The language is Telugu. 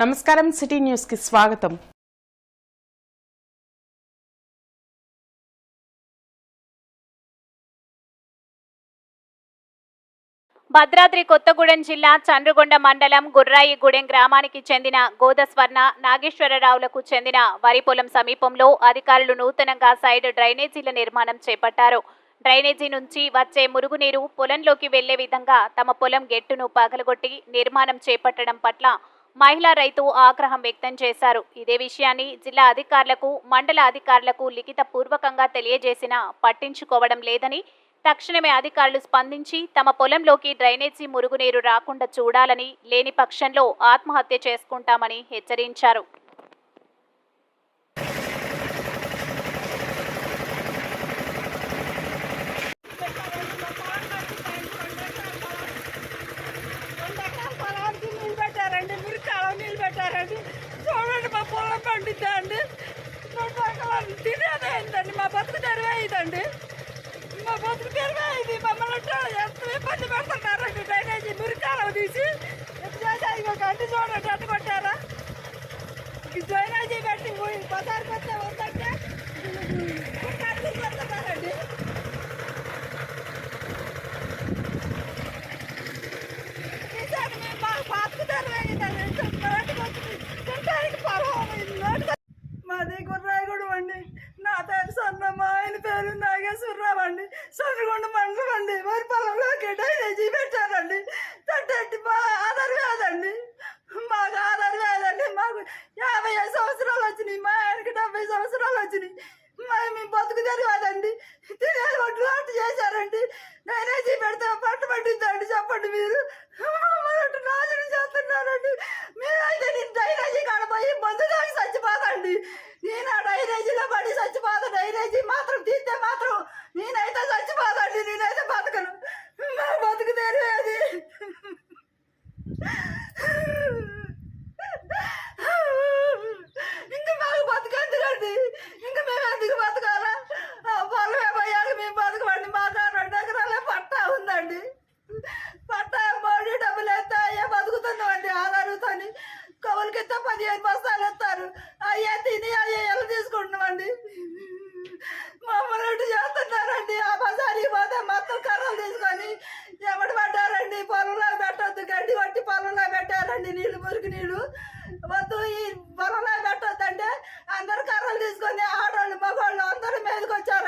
నమస్కారం సిటీ న్యూస్కి స్వాగతం. భద్రాద్రి కొత్తగూడెం జిల్లా చండ్రుగొండ మండలం గుర్రాయిగూడెం గ్రామానికి చెందిన గోదస్వర్ణ నాగేశ్వరరావులకు చెందిన వరి పొలం సమీపంలో అధికారులు నూతనంగా సైడ్ డ్రైనేజీల నిర్మాణం చేపట్టారు. డ్రైనేజీ నుంచి వచ్చే మురుగునీరు పొలంలోకి వెళ్ళే విధంగా తమ పొలం గెట్టును పగలగొట్టి నిర్మాణం చేపట్టడం పట్ల మహిళా రైతు ఆగ్రహం వ్యక్తం చేశారు. ఇదే విషయాన్ని జిల్లా అధికారులకు మండల అధికారులకు లిఖిత పూర్వకంగా తెలియజేసినా పట్టించుకోవడం లేదని తక్షణమే అధికారులు స్పందించి తమ పొలంలోకి డ్రైనేజీ మురుగునీరు రాకుండా చూడాలని లేని పక్షంలో ఆత్మహత్య చేసుకుంటామని హెచ్చరించారు రెండు ఎకరాల పొలానికి నీళ్ళు పెట్టారండి మీరు కాలం నీళ్ళు పెట్టారండి చూడండి మా అండి తినేదే ఏంటండి మా బతుకు తెరవే అయిందండి మా బతుకు తెరవే అయింది మమ్మల్ని ఎంత ఇబ్బంది పెడుతున్నారండి డ్రైనేజీ మురికాలం తీసి ఎప్పుడు చేసా చూడండి అడ్డు కొట్టారా డ్రైనేజీ పెట్టి పోయి బజార్ పెడితే వద్దంటే అండి సొన్నగుండ అండి మరి పొలంలోకి డ్రైనేజీ పెట్టారండి. తట్టెట్టి మా ఆధార్ వేదండి మాకు ఆధార్ కాదండి. మాకు యాభై ఐదు సంవత్సరాలు వచ్చినాయి. మా ఆయనకి డెబ్బై సంవత్సరాలు వచ్చినాయి. మరి మేము బతుకు తెలియదండి తినేది ఒడ్లు చేశారండి. డ్రైనేజీ పెడితే పట్టు పట్టిద్దండి చెప్పండి మీరు. ఐదు బస్తాలు ఎత్తారు అయ్యా తిని అయ్యా ఎలా తీసుకుంటున్నామండి? మమ్మల్ని ఇటు చేస్తున్నారండి. ఆ బజారికి పోతే మొత్తం కర్రలు తీసుకొని ఎవడు పడ్డారండి? పొలంలో పెట్టద్దు. గడ్డి కొట్టి పొలంలో పెట్టారండి. నీళ్ళు మురికి నీళ్ళు. వద్దు ఈ పొలంలో పెట్టొద్దంటే అందరు కర్రలు తీసుకొని ఆడవాళ్ళు మగవాళ్ళు అందరూ మీదకి వచ్చారు